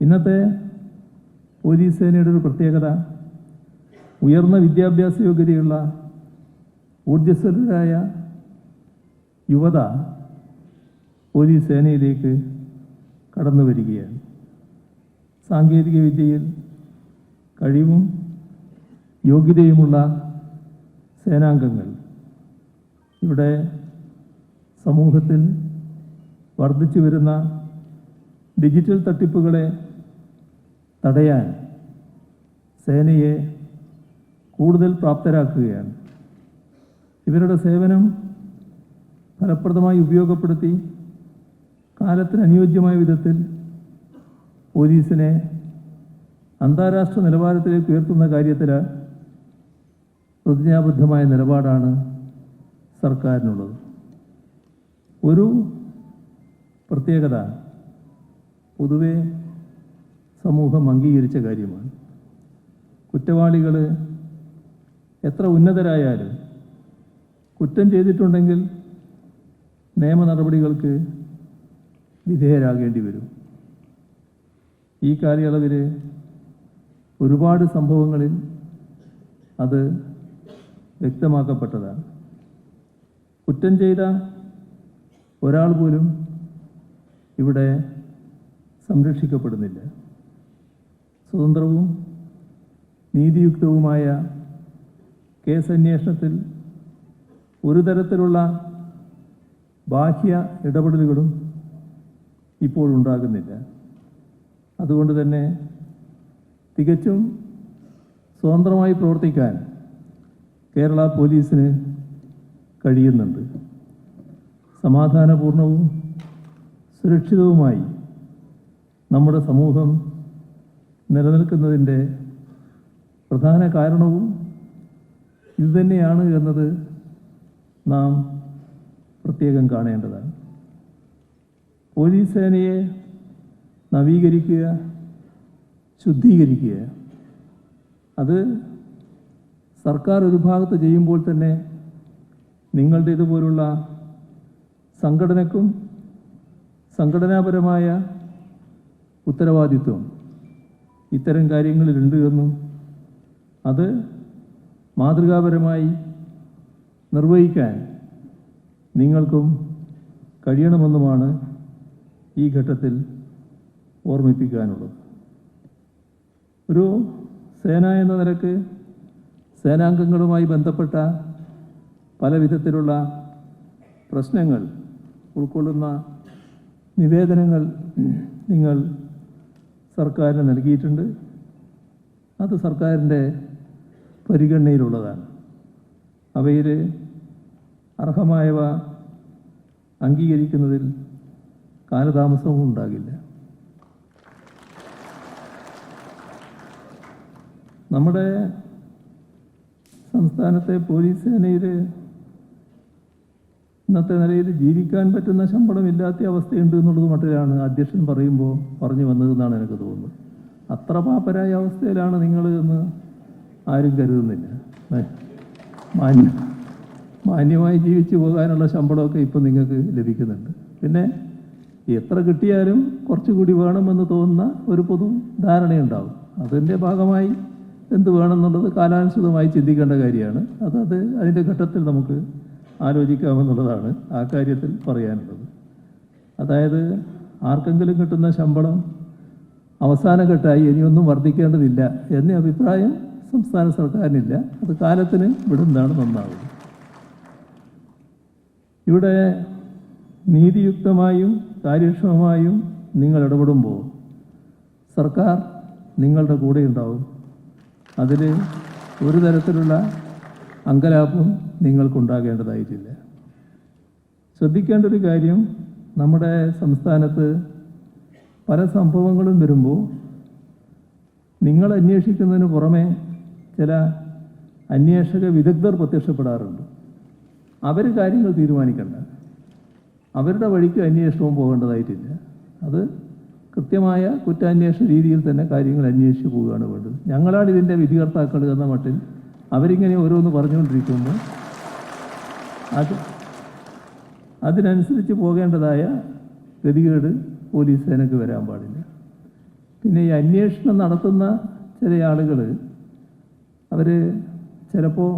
ഇന്നത്തെ പോലീസ് സേനയുടെ ഒരു പ്രത്യേകത ഉയർന്ന വിദ്യാഭ്യാസ യോഗ്യതയുള്ള ഊർജസ്വലരായ യുവത പോലീസ് സേനയിലേക്ക് കടന്നു വരികയാണ്. സാങ്കേതിക വിദ്യയിൽ കഴിവും യോഗ്യതയുമുള്ള സേനാംഗങ്ങൾ ഇവിടെ സമൂഹത്തിൽ വർദ്ധിച്ചു വരുന്ന ഡിജിറ്റൽ തട്ടിപ്പുകളെ തടയാൻ സേനയെ കൂടുതൽ പ്രാപ്തരാക്കുകയാണ്. ഇവരുടെ സേവനം ഫലപ്രദമായി ഉപയോഗപ്പെടുത്തി കാലത്തിന് അനുയോജ്യമായ വിധത്തിൽ പോലീസിനെ അന്താരാഷ്ട്ര നിലവാരത്തിലേക്ക് ഉയർത്തുന്ന കാര്യത്തിൽ പ്രതിജ്ഞാബദ്ധമായ നിലപാടാണ് സർക്കാരിനുള്ളത്. ഒരു പ്രത്യേകത പൊതുവെ സമൂഹം അംഗീകരിച്ച കാര്യമാണ്. കുറ്റവാളികൾ എത്ര ഉന്നതരായാലും കുറ്റം ചെയ്തിട്ടുണ്ടെങ്കിൽ നിയമ നടപടികൾക്ക് വിധേയരാകേണ്ടി വരും. ഈ കാലയളവിൽ ഒരുപാട് സംഭവങ്ങളിൽ അത് വ്യക്തമാക്കപ്പെട്ടതാണ്. കുറ്റം ചെയ്ത ഒരാൾ പോലും ഇവിടെ സംരക്ഷിക്കപ്പെടുന്നില്ല. സ്വതന്ത്രവും നീതിയുക്തവുമായ കേസന്വേഷണത്തിൽ ഒരു തരത്തിലുള്ള ബാഹ്യ ഇടപെടലുകളും ഇപ്പോഴുണ്ടാകുന്നില്ല അതുകൊണ്ട് തന്നെ തികച്ചും സ്വതന്ത്രമായി പ്രവർത്തിക്കാൻ കേരള പോലീസിന് കഴിയുന്നുണ്ട്. സമാധാനപൂർണവും സുരക്ഷിതവുമായി നമ്മുടെ സമൂഹം നിലനിൽക്കുന്നതിന്റെ പ്രധാന കാരണവും ഇതുതന്നെയാണ് എന്നത് നാം പ്രത്യേകം കാണേണ്ടതാണ്. പോലീസ് സേനയെ നവീകരിക്കുക ശുദ്ധീകരിക്കുക അത് സർക്കാർ ഒരു ഭാഗത്ത് ചെയ്യുമ്പോൾ തന്നെ നിങ്ങളുടെ ഇതുപോലുള്ള സംഘടനക്കും സംഘടനാപരമായ ഉത്തരവാദിത്വം ഇത്തരം കാര്യങ്ങളിലുണ്ട് എന്നും അത് മാതൃകാപരമായി നിർവഹിക്കാൻ നിങ്ങൾക്കും കഴിയണമെന്നുമാണ് ഈ ഘട്ടത്തിൽ ഓർമ്മിപ്പിക്കാനുള്ളത്. ഒരു സേന എന്ന നിലയ്ക്ക് സേനാംഗങ്ങളുമായി ബന്ധപ്പെട്ട പല വിധത്തിലുള്ള പ്രശ്നങ്ങൾ ഉൾക്കൊള്ളുന്ന നിവേദനങ്ങൾ നിങ്ങൾ സർക്കാരിന് നൽകിയിട്ടുണ്ട്. അത് സർക്കാരിന്റെ പരിഗണനയിലുള്ളതാണ്. അവയിൽ അർഹമായവ അംഗീകരിക്കുന്നതിൽ കാലതാമസവും ഉണ്ടാകില്ല. നമ്മുടെ സംസ്ഥാനത്തെ പോലീസ് സേനയിൽ ഇന്നത്തെ നിലയിൽ ജീവിക്കാൻ പറ്റുന്ന ശമ്പളമില്ലാത്ത അവസ്ഥയുണ്ട് എന്നുള്ളത് മട്ടിലാണ് അധ്യക്ഷൻ പറയുമ്പോൾ പറഞ്ഞു വന്നതെന്നാണ് എനിക്ക് തോന്നുന്നത്. അത്ര പാപ്പരായ അവസ്ഥയിലാണ് നിങ്ങൾ എന്ന് ആരും കരുതുന്നില്ല. മാന്യ മാന്യമായി ജീവിച്ചു പോകാനുള്ള ശമ്പളമൊക്കെ ഇപ്പം നിങ്ങൾക്ക് ലഭിക്കുന്നുണ്ട്. പിന്നെ എത്ര കിട്ടിയാലും കുറച്ചുകൂടി വേണമെന്ന് തോന്നുന്ന ഒരു പൊതു ധാരണയുണ്ടാവും. അതിന്റെ ഭാഗമായി എന്ത് വേണമെന്നുള്ളത് കാലാനുസൃതമായി ചിന്തിക്കേണ്ട കാര്യമാണ്. അത് അത് അതിന്റെ ഘട്ടത്തിൽ നമുക്ക് ആലോചിക്കാമെന്നുള്ളതാണ് ആ കാര്യത്തിൽ പറയാനുള്ളത്. അതായത് ആർക്കെങ്കിലും കിട്ടുന്ന ശമ്പളം അവസാന ഘട്ടമായി ഇനിയൊന്നും വർദ്ധിക്കേണ്ടതില്ല എന്ന അഭിപ്രായം സംസ്ഥാന സർക്കാരിനില്ല. അത് കാലത്തിന് വിടുന്നതാണ് നന്നാവുന്നത് ഇവിടെ നീതിയുക്തമായും കാര്യക്ഷമമായും നിങ്ങൾ ഇടപെടുമ്പോൾ സർക്കാർ നിങ്ങളുടെ കൂടെ ഉണ്ടാവും. അതിൽ ഒരു തരത്തിലുള്ള അങ്കലാപ്പും നിങ്ങൾക്കുണ്ടാകേണ്ടതായിട്ടില്ല. ശ്രദ്ധിക്കേണ്ട ഒരു കാര്യം നമ്മുടെ സംസ്ഥാനത്ത് പല സംഭവങ്ങളും വരുമ്പോൾ നിങ്ങൾ അന്വേഷിക്കുന്നതിന് പുറമെ ചില അന്വേഷക വിദഗ്ധർ പ്രത്യക്ഷപ്പെടാറുണ്ട്. അവർ കാര്യങ്ങൾ തീരുമാനിക്കണ്ട. അവരുടെ വഴിക്ക് അന്വേഷണവും പോകേണ്ടതായിട്ടില്ല. അത് കൃത്യമായ കുറ്റാന്വേഷണ രീതിയിൽ തന്നെ കാര്യങ്ങൾ അന്വേഷിച്ച് പോവുകയാണ് വേണ്ടത്. ഞങ്ങളാണ് ഇതിന്റെ വിധികർത്താക്കൾ എന്ന മട്ടിൽ അവരിങ്ങനെ ഓരോന്ന് പറഞ്ഞുകൊണ്ടിരിക്കുമ്പോൾ അത് അതിനനുസരിച്ച് പോകേണ്ടതായ ഗതികേട് പോലീസ് സേനയ്ക്ക് വരാൻ പാടില്ല. പിന്നെ ഈ അന്വേഷണം നടത്തുന്ന ചില ആളുകൾ അവർ ചിലപ്പോൾ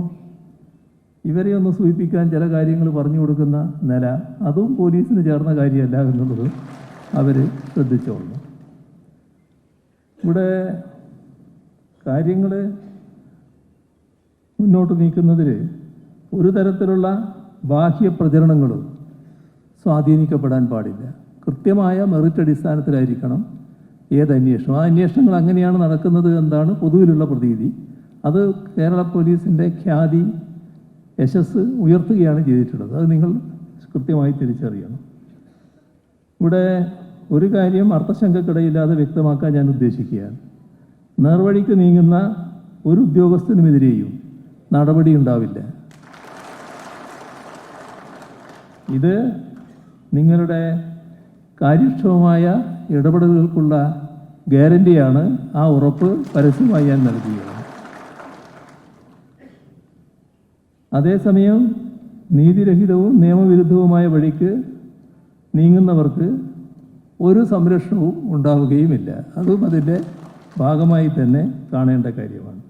ഇവരെ ഒന്ന് സൂചിപ്പിക്കാൻ ചില കാര്യങ്ങൾ പറഞ്ഞു കൊടുക്കുന്ന നില അതും പോലീസിന് ചേർന്ന കാര്യമല്ല എന്നുള്ളത് അവർ ശ്രദ്ധിച്ചോളൂ ഇവിടെ കാര്യങ്ങൾ മുന്നോട്ട് നീക്കുന്നതിൽ ഒരു തരത്തിലുള്ള ബാഹ്യ പ്രചരണങ്ങളും സ്വാധീനിക്കപ്പെടാൻ പാടില്ല. കൃത്യമായ മെറിറ്റ് അടിസ്ഥാനത്തിലായിരിക്കണം ഏത് അന്വേഷണം. ആ അന്വേഷണങ്ങൾ അങ്ങനെയാണ് നടക്കുന്നത് എന്നാണ് പൊതുവിലുള്ള പ്രതീതി. അത് കേരള പോലീസിന്റെ ഖ്യാതി യശസ് ഉയർത്തുകയാണ് ചെയ്തിട്ടുള്ളത്. അത് നിങ്ങൾ കൃത്യമായി തിരിച്ചറിയണം. ഇവിടെ ഒരു കാര്യം അർത്ഥശങ്കക്കിടയില്ലാതെ വ്യക്തമാക്കാൻ ഞാൻ ഉദ്ദേശിക്കുകയാണ്. നേർവഴിക്ക് നീങ്ങുന്ന ഒരു ഉദ്യോഗസ്ഥനുമെതിരെയും നടപടി ഉണ്ടാവില്ല ഇത് നിങ്ങളുടെ കാര്യക്ഷമമായ ഇടപെടലുകൾക്കുള്ള ഗ്യാരണ്ടിയാണ് ആ ഉറപ്പ് പരസ്യമായി ഞാൻ നൽകുകയാണ്. അതേസമയം നീതിരഹിതവും നിയമവിരുദ്ധവുമായ വഴിക്ക് നീങ്ങുന്നവർക്ക് ഒരു സംരക്ഷണവും ഉണ്ടാവുകയുമില്ല. അതും അതിന്റെ ഭാഗമായി തന്നെ കാണേണ്ട കാര്യമാണ്.